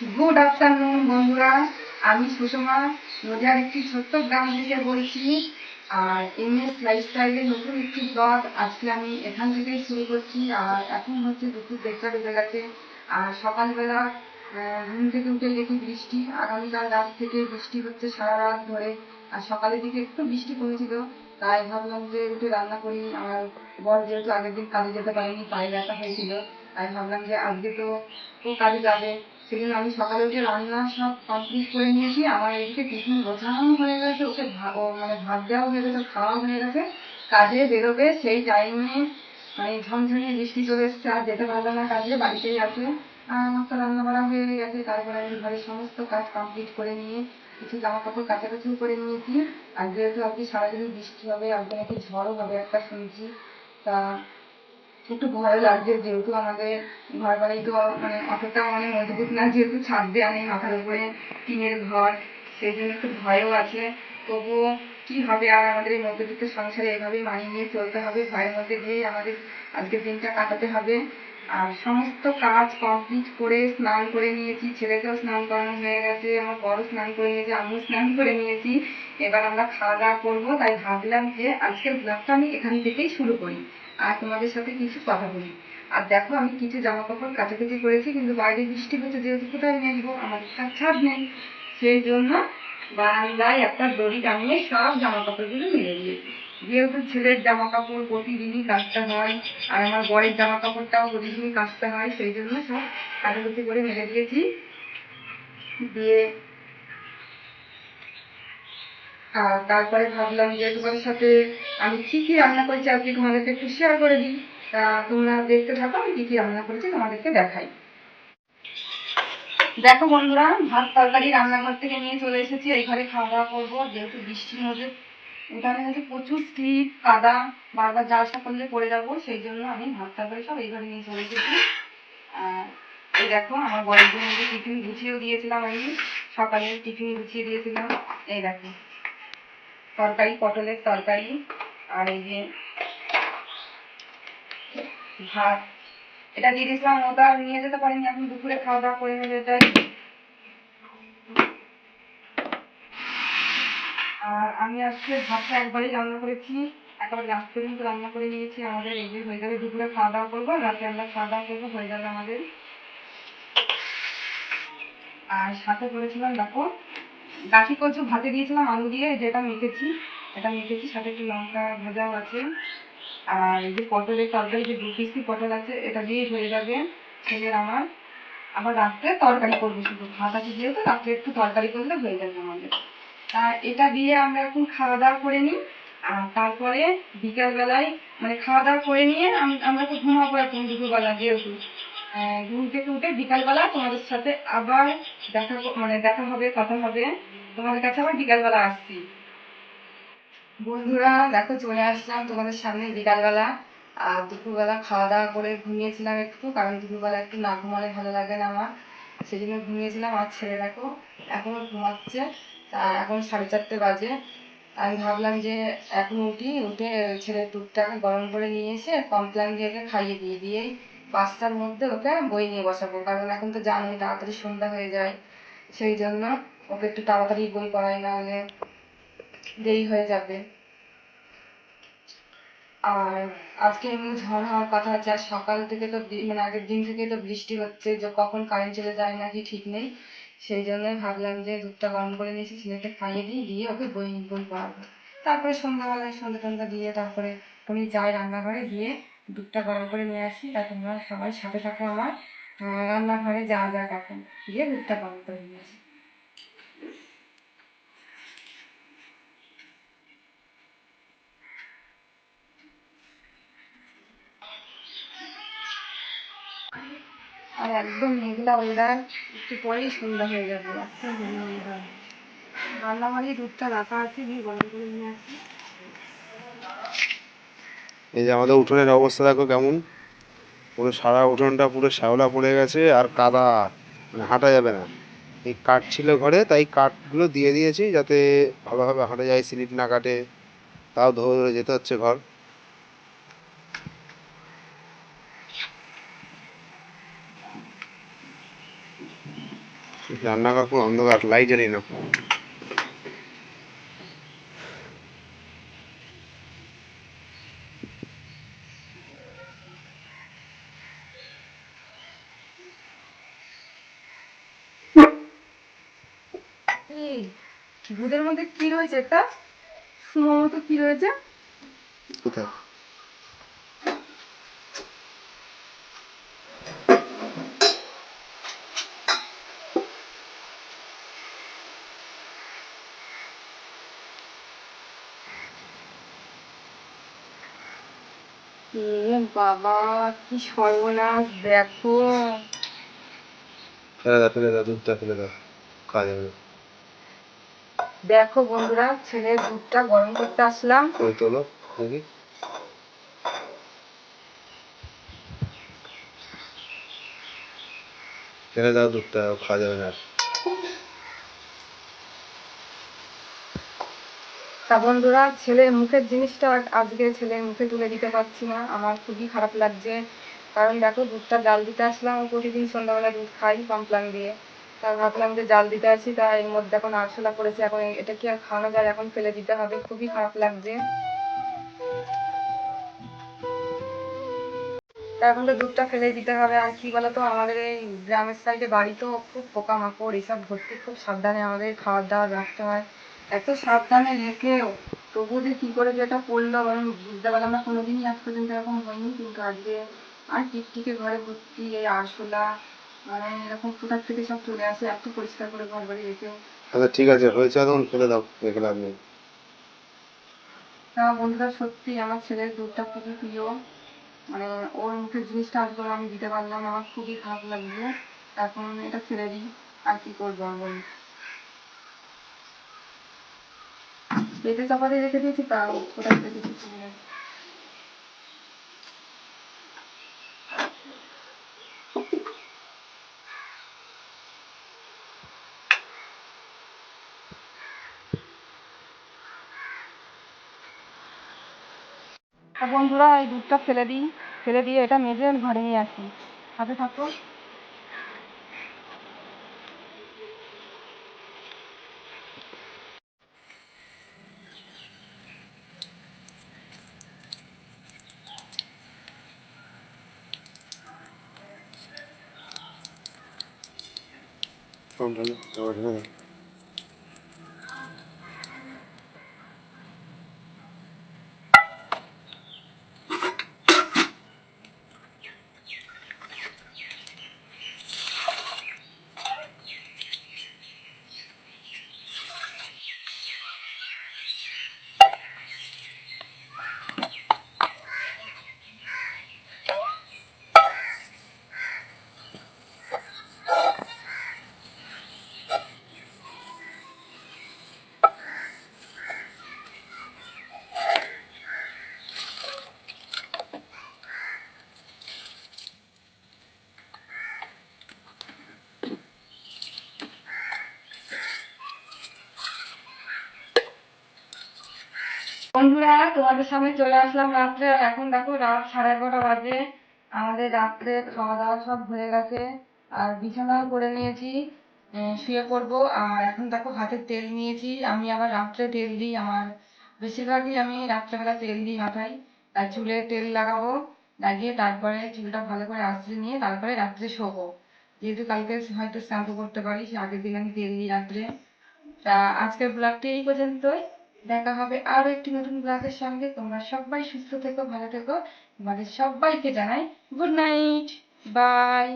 Good afternoon, বন্ধুরা। আমি সুষমা। নদিয়ার একটি ছোট্ট গ্রাম থেকে বলছি, আর এমএস লাইফস্টাইলের নতুন একটি ব্লগ আজকে আমি এখান থেকেই শুরু করছি। আর এখন হচ্ছে দুপুর দেড়টা বেজে গেছে আর সকালবেলা ঘুম থেকে উঠে দেখি বৃষ্টি। আগামীকাল রাত থেকে বৃষ্টি হচ্ছে সারা রাত ধরে। আর সকালের দিকে একটু বৃষ্টি কমেছিল, তাই ভাবলাম যে একটু রান্না করি। আমার বর যেহেতু আগের দিন কাজে যেতে পারেনি, পায়ে ব্যথা হয়েছিল, তাই ভাবলাম যে আজকে তো কাজে যাবে। সেদিন আমি সকালে উঠে রান্না সব কমপ্লিট করে নিয়েছি। আমার এদিকে টিফিন গোছানো হয়ে গেছে, ওকে ও মানে ভাত দেওয়া হয়ে গেছে, খাওয়া হয়ে গেছে। কাজে বেরোবে, সেই টাইমে মানে ঝমঝমিয়ে বৃষ্টি চলে এসছে, আর যেতে পারবে না কাজে, বাড়িতেই আছে। আর আমার তো রান্না বাড়া হয়ে গেছে, তারপরে আমি ঘরের সমস্ত কাজ কমপ্লিট করে নিয়ে কিছু জামা কাপড় কাচাকাচিও করে নিয়েছি। আর যেহেতু আজকে সারাদিন বৃষ্টি হবে, আজকে নাকি ঝড়ও হবে, একটা শুনছি। তা একটু ভয় লাগছে, যেহেতু আমাদের ঘর বাড়ি তো মানে অতটা মানে মজবুত না, যেহেতু ছাদ দেওয়া নেই, মাথার উপরে টিনের ঘর, সেই জন্য একটু ভয়ও আছে। তবুও কি হবে আর আমাদের এই মধ্যবিত্ত সংসারে এভাবেই মানিয়ে নিয়ে চলতে হবে, ভয়ের মধ্যে দিয়েই আমাদের আজকের দিনটা কাটাতে হবে। আর সমস্ত কাজ কমপ্লিট করে স্নান করে নিয়েছি, ছেলেকেও স্নান করানো হয়ে গেছে, আমার বড় স্নান করে নিয়েছে, আমিও স্নান করে নিয়েছি। এবার আমরা খাওয়া দাওয়া করব, তাই ভাবলাম যে আজকের ব্লগটা আমি এখান থেকেই শুরু করি। আর তোমাদের সাথে কিছু কথা বলি। আর দেখো, আমি কিছু জামা কাপড় কাচাকুচি করেছি, কিন্তু বাইরে বৃষ্টি হচ্ছে যেহেতু কোথায় মেলবো আমার তার ছাদ নেই। সেই জন্য বারান্দায় একটা দড়ি টাঙিয়ে সব জামা কাপড়গুলো মিলে দিয়েছি। যেহেতু ছেলের জামা কাপড় প্রতিদিনই কাচতে হয়, আর আমার বরের জামা কাপড়টাও প্রতিদিনই কাচতে হয়, সেই জন্য সব কাচাকুচি করে মেলে দিয়েছি। দিয়ে আর তারপরে ভাবলাম যে তোমাদের সাথে আমি কি কি রান্না করেছি আজকে তোমাদেরকে একটু শেয়ার করে দিই। তা তোমরা দেখতে থাকো, আমি কি কি রান্না করেছি তোমাদেরকে দেখাই। দেখো বন্ধুরা, ভাত তরকারি রান্নাঘর থেকে নিয়ে চলে এসেছি, এই ঘরে খাওয়া দাওয়া করব। যেহেতু বৃষ্টির মধ্যে এখানে হচ্ছে প্রচুর স্লিপ, কাদা, বারবার যা আসা করলে পড়ে যাব, সেই জন্য আমি ভাত তরকারি সব এই ঘরে নিয়ে চলে এসেছি। এই দেখো, আমার বরের জন্য টিফিন গুছিয়েও দিয়েছিলাম আমি সকালে টিফিন গুছিয়ে দিয়েছিলাম। এই দেখো। তরকারি, পটলের তরকারি, আর এই যে ভাত। এটা দিয়ে দিয়েছিলাম ওটা নিয়ে যেতে পারিনি, এখন দুপুরে খাওয়া দাওয়া করে নেবে এটাই আর আমি আজকে ভাতটা একবারই রান্না করেছি, একেবারে লাস্ট পর্যন্ত রান্না করে নিয়েছি, আমাদের এই যে হয়ে যাবে দুপুরে খাওয়া দাওয়া করব রাতে আমরা খাওয়া দাওয়া করব, হয়ে যাবে আমাদের। আর সাথে করেছিলাম, দেখো গাছি কচু ভাতে দিয়েছিলাম আলু দিয়ে যেটা মেখেছি। এটা মেখেছি, সাথে একটু লঙ্কা ভাজাও আছে। আর এই যে পটলের তরকারি, যে দু পিসি পটল আছে, এটা দিয়েই হয়ে যাবে ছেলের আমার। আবার রাত্রে তরকারি করব শুধু। ভাত আছে যেহেতু, রাত্রে একটু তরকারি করলে হয়ে যাবে আমাদের। তা এটা দিয়ে আমরা এখন খাওয়া দাওয়া করে নিই। আর তারপরে বিকাল বেলায় মানে খাওয়া দাওয়া করে নিয়ে আমরা তো ঘুমাবো এখন দুপুরবেলা যেহেতু। ঘুম থেকে উঠে বিকালবেলা তোমাদের সাথে আবার দেখা মানে দেখা হবে, কথা হবে। তোমাদের কাছে আবার বিকালবেলা আসছি। বন্ধুরা, দেখো চলে আসলাম তোমাদের সামনে বিকালবেলা। আর দুপুরবেলা খাওয়া দাওয়া করে ঘুমিয়েছিলাম একটু, কারণ দুপুরবেলা একটু না ঘুমালে ভালো লাগে না আমার। সেই জন্য ঘুমিয়েছিলাম আর ছেলে দেখো এখনও ঘুমাচ্ছে। তা এখন সাড়ে চারটে বাজে। আমি ভাবলাম যে এখন উঠি, উঠে ছেলের দুধটাকে গরম করে নিয়ে এসে কমপ্লান দিয়ে খাইয়ে দিয়ে দিয়েই পাঁচটার মধ্যে ওকে বই নিয়ে বসাবো, কারণ এখন তো জানোই তাড়াতাড়ি সন্ধ্যা হয়ে যায়। সেই জন্য ওকে একটু তাড়াতাড়ি বই পড়াই না হলে দেরি হয়ে যাবে। আর আজকে এমনি ঝড় হওয়ার কথা আছে, আর সকাল থেকে তো মানে আগের দিন থেকে তো বৃষ্টি হচ্ছে, যে কখন কারেন্ট চলে যায় নাকি ঠিক নেই। সেই জন্যই ভাবলাম যে দুধটা গরম করে নিয়েছি ছেলেকে খাইয়ে দিই, দিয়ে ওকে বই বই পড়াবো। তারপরে সন্ধ্যাবেলায় সন্ধ্যা টন্ধা দিয়ে তারপরে আমি যাই রান্নাঘরে গিয়ে দুধটা গরম করে নিয়ে আসি তা তোমরা সবাই সাথে থাকো আমার রান্নাঘরে যাওয়া যাক এখন গিয়ে দুধটা গরম করে নিয়ে আসি। আর একদম মেঘলা ওয়েদার একটু পরেই সন্ধ্যা হয়ে যাবে। ওয়েদার দুধটা রাখা আছে, দিয়ে গরম করে নিয়ে আসি। এই যে আমাদের উঠোনের অবস্থা দেখো কেমন। পুরো সারা উঠোনটা পুরো শ্যাওলা পড়ে গেছে আর কাদা মানে হাঁটা যাবে না। এই কাঠ ছিল ঘরে, তাই কাঠগুলো দিয়ে দিয়েছি যাতে ভালোভাবে হাঁটা যায় স্লিপ না কাটে। তাও ধরে ধরে যেতে হচ্ছে ঘর। রান্না কাকু অন্ধকার লাইট জানি না এই দুধের মধ্যে কি রয়েছে একটা? সুমো মতো কি রয়েছে? কোথায়? বাবা কি সর্বনাশ দেখো। ফেলে দাও ফেলে দাও দুধটা ফেলে দাও। খাওয়া যাবে দেখো বন্ধুরা ছেলের দুধটা গরম করতে আসলাম। ওই তোলো দেখি। ফেলে দাও দুধটা খাওয়া যাবে না। তা বন্ধুরা ছেলের মুখের জিনিসটা আজকে ছেলের মুখে তুলে দিতে পারছি না। আমার খুবই খারাপ লাগছে। কারণ দেখো দুধটা জাল দিতে আসলাম। প্রতিদিন সন্ধ্যাবেলা দুধ খাই কমপ্লান দিয়ে। তা ভাবলাম যে জাল দিতে আসি তা এর মধ্যে এখন আরশোলা পড়েছে এখন এটা কি আর খাওয়ানো যায়? এখন ফেলে দিতে হবে। খুবই খারাপ লাগছে। তা এখন তো দুধটা ফেলে দিতে হবে। আর কি বলতো, আমাদের এই গ্রামের সাইডে বাড়ি তো খুব পোকামাকড় এসব ভর্তি খুব সাবধানে আমাদের খাবার দাবার রাখতে হয়। এত সাবধানে রেখে তবু যে কি করে যে এটা পড়ল আমি বুঝতে পারলাম না। কোনোদিনই আজ পর্যন্ত এরকম হয়নি। কিন্তু আজকে আর টিকটিকে ঘরে ভর্তি, এই আরশোলা মানে এরকম থেকে সব চলে আসে এত পরিষ্কার করে ঘর বাড়ি রেখেও। আচ্ছা ঠিক আছে হয়েছে এখন ফেলে দাও রেখে লাভ নেই। তা বন্ধুরা সত্যি আমার ছেলের দুধটা খুবই প্রিয়। মানে ওর মুখের জিনিসটা আজকে আমি দিতে পারলাম আমার খুবই খারাপ লাগছে এখন এটা ছেড়ে দিই আর কি করব আর বলুন পেটে চাপাতে রেখে দিয়েছি তাও কোথায় থেকে কিছু তা বন্ধুরা, এই দুধটা ফেলে দিই। ফেলে দিয়ে এটা মেজে ঘরে নিয়ে আসি। হাতে থাকো। আবার ঢেলে দাও বন্ধুরা তোমাদের সামনে চলে আসলাম রাত্রে। এখন দেখো রাত সাড়ে এগারোটা বাজে। আমাদের রাত্রে খাওয়া দাওয়া সব হয়ে গেছে। আর বিছানাও করে নিয়েছি শুয়ে পড়ব। আর এখন দেখো হাতে তেল নিয়েছি। আমি আবার রাত্রে তেল দিই। আমার বেশিরভাগই আমি রাত্রেবেলা তেল দিই মাথায়। আর চুলে তেল লাগাবো, লাগিয়ে তারপরে চুলটা ভালো করে আঁচড়ে নিয়ে তারপরে রাত্রে শোবো। যেহেতু কালকে হয়তো শ্যাম্পু করতে পারি আগের দিন আমি তেল দিই রাত্রে। তা আজকের ব্লগটি এই পর্যন্তই। দেখা হবে আরও একটি নতুন ক্লাসের সঙ্গে। তোমরা সবাই সুস্থ থেকো, ভালো থেকো। তোমাদের সবাইকে জানাই গুড নাইট বাই